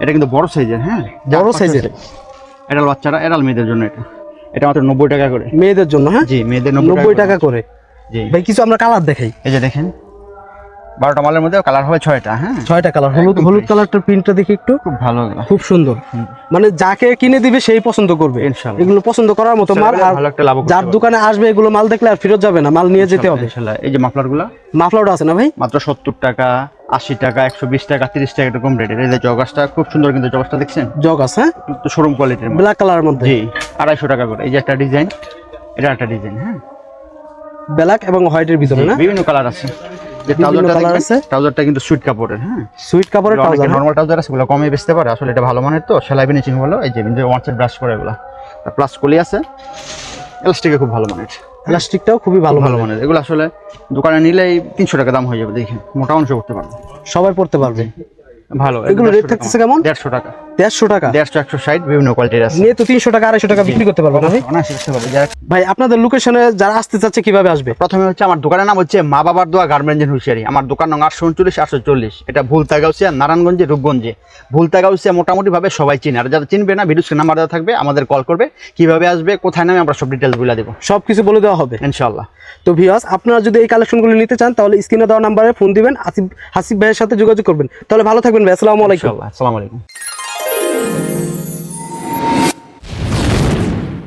এটা কিন্তু বড় সাইজের হ্যাঁ? বড় সাইজের। এটা বাচ্চারা এরাল মেয়েদের জন্য এটা। এটা মাত্র নব্বই টাকা করে। মেয়েদের জন্য হ্যাঁ? জি মেয়েদের নব্বই টাকা করে। জি। ভাই কিছু আমরা কালার দেখাই। এই যে দেখেন। বারোটা মালের মধ্যে কালার হবে ছয়টা হ্যাঁ? ছয়টা কালার হলুদ হলুদ। কালারটার প্রিন্টটা দেখি একটু। খুব ভালো খুব সুন্দর। মানে যাকে কিনে দিবে সেই পছন্দ করবে। ইনশাআল্লাহ। এগুলো পছন্দ করার মতো মাল আর ভালো একটা লাভ যার দোকানে আসবে এগুলো মাল দেখলে আর ফেরত যাবে না মাল নিয়ে যেতে হবে। ইনশাআল্লাহ এই যে মাফলারগুলা? মাফলারও আছে না ভাই? মাত্র সত্তর টাকা আশি টাকা একশো বিশ টাকা তিরিশ টাকা এরকম রেটের এই যে জগাসটা খুব সুন্দর কিন্তু জগাসটা দেখছেন? জগ আছে হ্যাঁ? শোরুম কোয়ালিটির ব্ল্যাক কালারের মধ্যে। জি আড়াইশো টাকা করে। এই যে একটা ডিজাইন এটা একটা ডিজাইন হ্যাঁ? ব্ল্যাক এবং হোয়াইটের ভিতরে না? বিভিন্ন কালার আছে। যে ট্রাউজারটা দেখবেন, ট্রাউজারটা কিন্তু সুইট কাপড়ের হ্যাঁ? সুইট কাপড়ের ট্রাউজার নর্মাল ট্রাউজার আছে? ওগুলো কমে বেচতে পারে। আসলে এটা ভালো মানের তো। সেলাই ফিনিশিং হলো। এই যে কিন্তু ওয়ান সাইড ব্রাশ করে এগুলো। প্লাস কলি আছে। এলাস্টিকে খুব ভালো মানের। প্লাস্টিকটাও খুবই ভালো ভালো মানের। এগুলো আসলে দোকানে নিলেই তিনশো টাকা দাম হয়ে যাবে। দেখেন মোটা অংশ করতে পারবে। সবাই পড়তে পারবে। ভালো। এগুলো রেট থাকতেছে কেমন? দেড়শো টাকা। দেড়শো টাকা? দেড়শো একশো ষাট বিভিন্ন কোয়ালিটির আছে। নিয়ে তো তিনশো টাকা আড়াইশো টাকা বিক্রি করতে পারবে ভাই আপনাদের লোকেশনে যারা আসতে চাচ্ছে কীভাবে আসবে? প্রথমে হচ্ছে আমার দোকানের নাম হচ্ছে মা বাবার দোয়া আমার দোকান নং আটশো উনচল্লিশ আটশো চল্লিশ এটা ভুলতা গাউসিয়া নারায়ণগঞ্জে রূপগঞ্জে। ভুলতা গাউসিয়া মোটামুটি ভাবে সবাই চিনে। আর যারা চিনবে না ভিডিও নাম্বার দেওয়া থাকবে আমাদের কল করবে কীভাবে আসবে কোথায় নামে আমরা সব ডিটেলস বলে দেবো। সবকিছু বলে দেওয়া হবে। ইনশাল্লাহ তো ভিউয়ার্স আপনারা যদি এই কালেকশনগুলো নিতে চান তাহলে স্ক্রিনে দেওয়া নাম্বারে ফোন দিবেন। আসিফ হাসিফ ভাইয়ের সাথে যোগাযোগ করবেন। তাহলে ভালো থাকবেন ভাই। আসসালামু আলাইকুম। আসসালামু আলাইকুম।